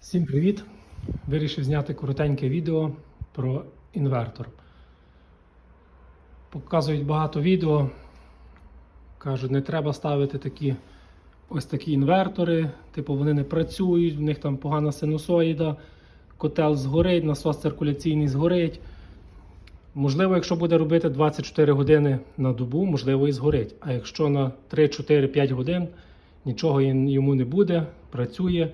Всім привіт! Вирішив зняти коротеньке відео про інвертор. Показують багато відео. Кажуть, не треба ставити такі ось такі інвертори. Типу вони не працюють, в них там погана синусоїда, котел згорить, насос циркуляційний згорить. Можливо, якщо буде робити 24 години на добу, можливо і згорить. А якщо на 3, 4, 5 годин нічого йому не буде, працює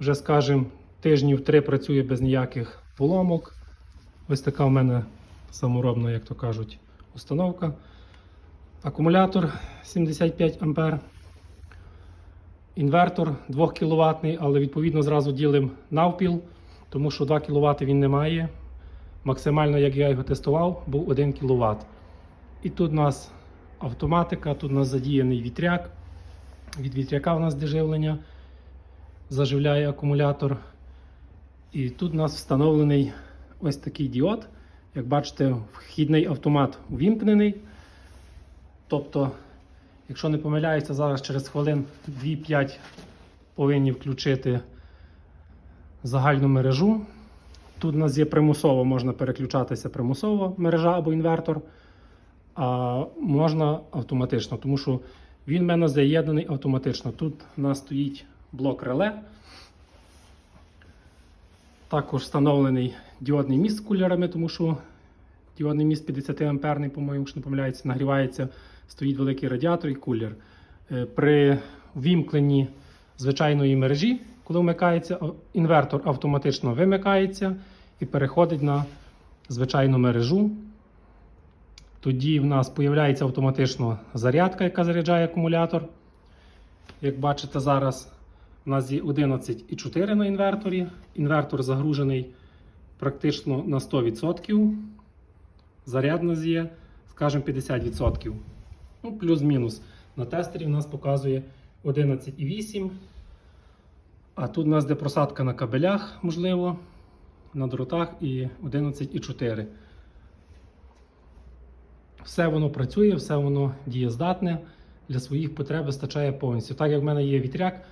вже, скажімо, тижнів три працює без ніяких поломок. Ось така в мене саморобна, як то кажуть, установка. Акумулятор 75 А. Інвертор 2 кВт, але відповідно зразу ділимо навпіл, тому що 2 кВт він не має. Максимально, як я його тестував, був 1 кВт. І тут у нас автоматика, тут у нас задіяний вітряк. Від вітряка у нас де живлення заживляє акумулятор. І тут у нас встановлений ось такий діод. Як бачите, вхідний автомат увімкнений. Тобто, якщо не помиляюся, зараз через хвилин 2-5 повинні включити загальну мережу. Тут у нас є примусово, можна переключатися примусово мережа або інвертор, а можна автоматично, тому що він в мене заєднаний автоматично. Тут у нас стоїть блок реле. Також встановлений діодний міст з кулерами, тому що діодний міст 50 амперний, по-моєму, якщо не помиляється, нагрівається, стоїть великий радіатор і кулер. Е, При вімкненні звичайної мережі, коли вмикається, інвертор автоматично вимикається і переходить на звичайну мережу. Тоді в нас з'являється автоматично зарядка, яка заряджає акумулятор. Як бачите, зараз у нас є 11,4 на інверторі. Інвертор загружений практично на 100%. Заряд у нас є, скажімо, 50%. Ну, плюс-мінус. На тестері у нас показує 11,8. А тут у нас де просадка на кабелях, можливо, на дротах і 11,4. Все воно працює, все воно дієздатне, для своїх потреб вистачає повністю. Так як в мене є вітряк,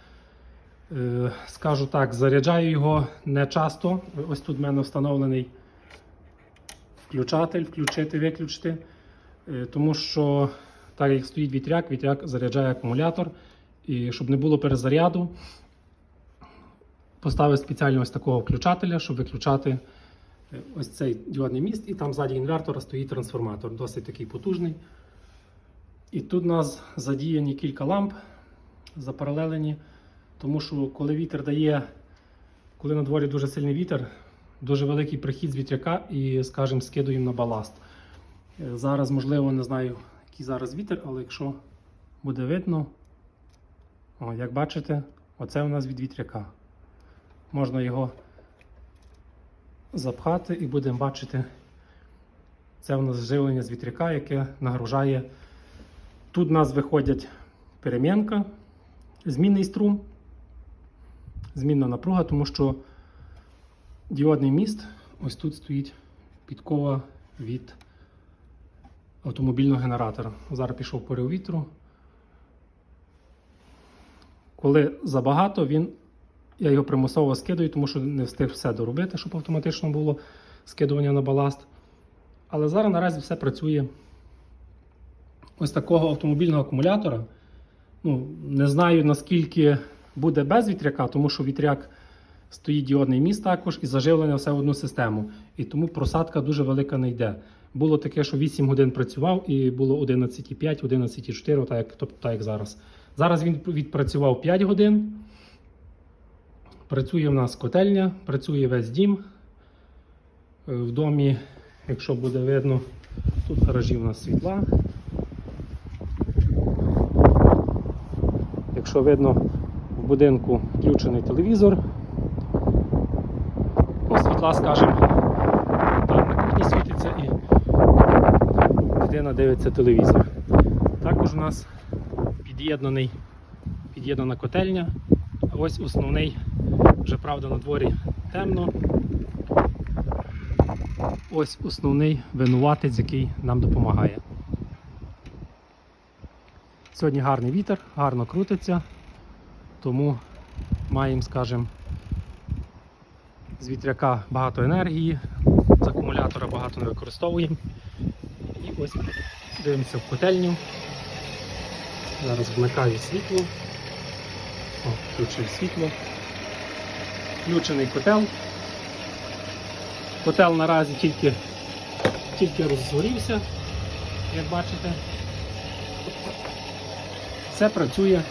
скажу так, заряджаю його не часто. Ось тут в мене встановлений включатель, включити, виключити. Е, Тому що, так як стоїть вітряк, вітряк заряджає акумулятор. І щоб не було перезаряду, поставив спеціально ось такого включателя, щоб виключати е, ось цей діодний міст, і там ззаді інвертора стоїть трансформатор, досить такий потужний. І тут у нас задіяні кілька ламп запаралелені, тому що коли вітер дає, коли на дворі дуже сильний вітер, дуже великий прихід з вітряка і, скажімо, скидуємо на баласт. Е, Зараз, можливо, не знаю, який зараз вітер, але якщо буде видно, о, як бачите, оце у нас від вітряка. Можна його запхати і будемо бачити, це у нас живлення з вітряка, яке нагружає. Тут у нас виходять перемінка, змінний струм, змінна напруга, тому що діодний міст, ось тут стоїть підкова від автомобільного генератора. Зараз пішов порив вітру. Коли забагато, він, я його примусово скидаю, тому що не встиг все доробити, щоб автоматично було скидування на баласт. Але зараз наразі все працює. Ось такого автомобільного акумулятора. Ну, не знаю наскільки буде без вітряка, тому що вітряк стоїть діодний міст також і заживлення все в одну систему. І тому просадка дуже велика не йде. Було таке, що 8 годин працював і було 11,5, 11,4, так тобто так як зараз. Зараз він відпрацював 5 годин. Працює в нас котельня, працює весь дім. Е, В домі, якщо буде видно, тут гаражі у нас світла. Якщо видно, в будинку включений телевізор. Ну, світла, скажімо, там на кухні світиться і дитина дивиться телевізор. Також у нас під'єднаний, під'єднана котельня. А ось основний, вже правда на дворі темно. Ось основний винуватець, який нам допомагає. Сьогодні гарний вітер, гарно крутиться, тому маємо, скажімо, З вітряка багато енергії, з акумулятора багато не використовуємо. І ось дивимося в котельню. Зараз вмикаю світло. О, включив світло. Включений котел. Котел наразі тільки, тільки розгорівся, як бачите. Все працює.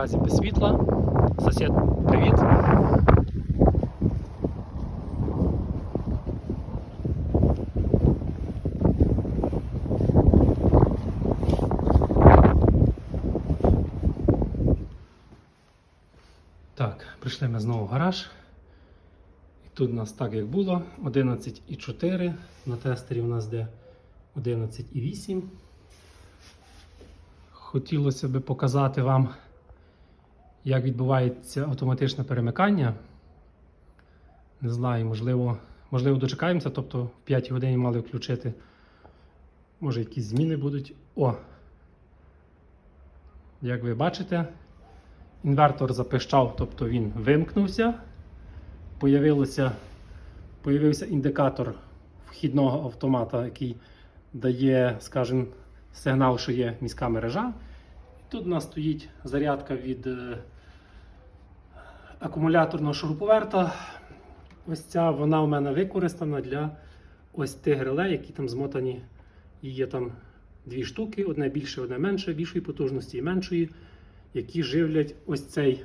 Наразі без світла. Сусід, привіт. Так, прийшли ми знову в гараж. Тут у нас так як було 11,4. На тестері у нас де 11,8. Хотілося би показати вам, як відбувається автоматичне перемикання. Не знаю, можливо, можливо дочекаємося, тобто в 5 годині мали включити. Може, якісь зміни будуть. О! Як ви бачите, інвертор запищав, тобто він вимкнувся. Появилося, появився індикатор вхідного автомата, який дає, скажімо, сигнал, що є міська мережа. Тут у нас стоїть зарядка від е, акумуляторного шуруповерта. Ось ця вона у мене використана для ось тих реле, які там змотані. Є там дві штуки, одне більше, одне менше, більшої потужності і меншої, які живлять ось цей.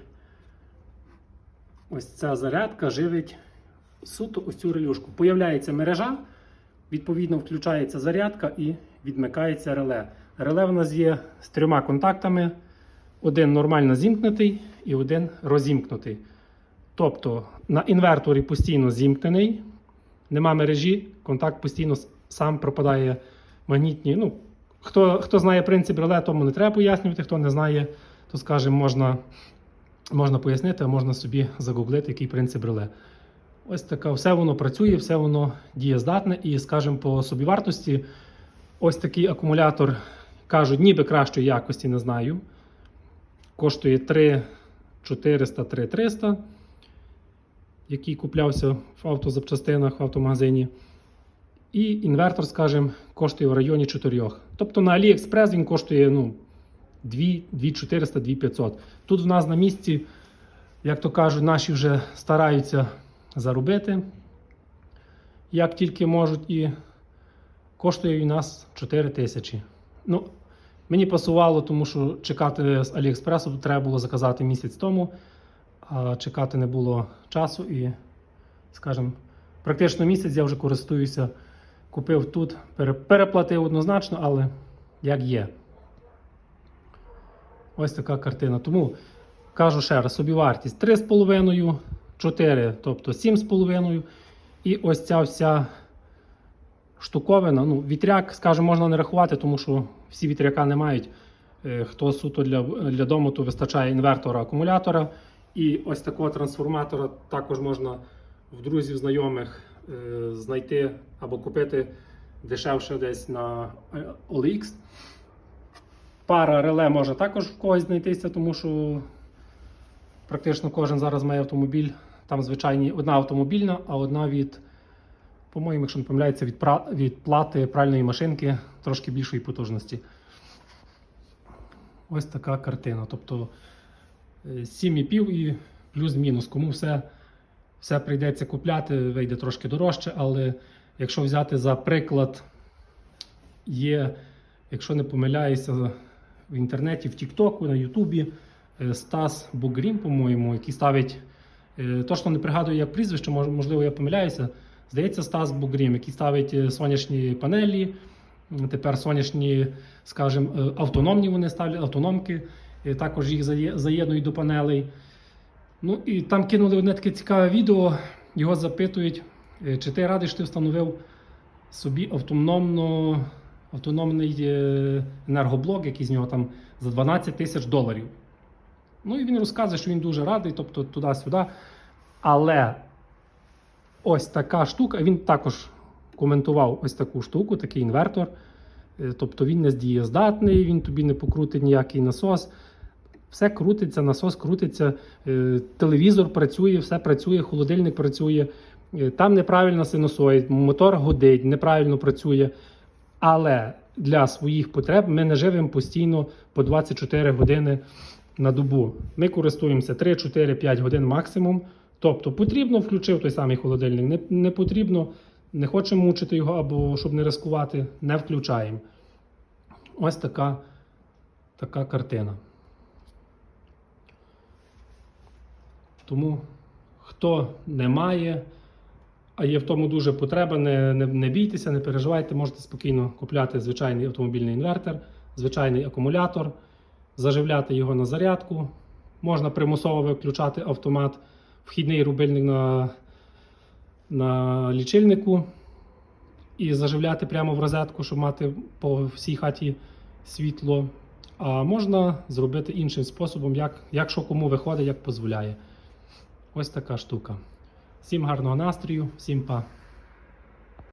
Ось ця зарядка живить суто ось цю релюшку. Появляється мережа, відповідно, включається зарядка і відмикається реле. Реле в нас є з трьома контактами: один нормально зімкнутий і один розімкнутий. Тобто на інверторі постійно зімкнений, нема мережі, контакт постійно сам пропадає магнітні. Ну, хто, хто знає принцип реле, тому не треба пояснювати, хто не знає, то скажімо, можна, можна пояснити, а можна собі загуглити, який принцип реле. Ось така, все воно працює, все воно дієздатне і, скажімо, по собівартості, ось такий акумулятор, кажуть, ніби кращої якості, не знаю. Коштує 3 400 3 300, який куплявся в автозапчастинах в автомагазині. І інвертор, скажімо, коштує в районі 4. Тобто на AliExpress він коштує ну, 2, 2400, 2500. Тут в нас на місці, як то кажуть, наші вже стараються заробити, як тільки можуть, і коштує у нас 4 тисячі. Ну, мені пасувало, тому що чекати з Аліекспресу треба було заказати місяць тому, а чекати не було часу і, скажімо, практично місяць я вже користуюся. Купив тут, переплатив однозначно, але як є. Ось така картина. Тому кажу ще раз, собівартість 3,5, 4, тобто 7,5. І ось ця вся штуковина. Ну, вітряк, скажімо, можна не рахувати, тому що всі вітряка не мають. Е, Хто суто для, для дому, то вистачає інвертора, акумулятора. І ось такого трансформатора також можна в друзів, знайомих е, знайти або купити дешевше десь на е, OLX. Пара реле може також в когось знайтися, тому що практично кожен зараз має автомобіль. Там звичайні одна автомобільна, а одна від, по-моєму, якщо не помиляється, від, пра- від плати пральної машинки трошки більшої потужності. Ось така картина. Тобто е, 7,5 і плюс-мінус. Кому все, все прийдеться купляти, вийде трошки дорожче, але якщо взяти за приклад, є, якщо не помиляюся, в інтернеті, в Тіктоку, на Ютубі е, Стас Бугрім, по-моєму, який ставить. е, Точно не пригадую, як прізвище, можливо, я помиляюся. Здається, Стас Бугрім, який ставить е, сонячні панелі. Тепер сонячні, скажімо, е, автономні вони ставлять, автономки. е, Також їх заєднують до панелей. Ну і там кинули одне таке цікаве відео. Його запитують, чи ти радий, що ти встановив собі автономно, автономний енергоблок, який з нього там за 12 тисяч доларів. Ну і він розказує, що він дуже радий, тобто туди-сюди. Але ось така штука, він також коментував ось таку штуку, такий інвертор. Е, Тобто він не здієздатний, він тобі не покрутить ніякий насос. Все крутиться, насос крутиться, е, телевізор працює, все працює, холодильник працює. Е, Там неправильно синусоїд, мотор годить, неправильно працює. Але для своїх потреб ми не живемо постійно по 24 години на добу. Ми користуємося 3, 4, 5 годин максимум. Тобто потрібно включив той самий холодильник, не, не потрібно, не хочемо мучити його або щоб не ризикувати, не включаємо. Ось така, така картина. Тому хто не має, а є в тому дуже потреба, не, не, не бійтеся, не переживайте, можете спокійно купляти звичайний автомобільний інвертор, звичайний акумулятор, заживляти його на зарядку. Можна примусово виключати автомат, вхідний рубильник на, на лічильнику і заживляти прямо в розетку, щоб мати по всій хаті світло. А можна зробити іншим способом, як, як що кому виходить, як дозволяє. Ось така штука. Всім гарного настрою, всім па.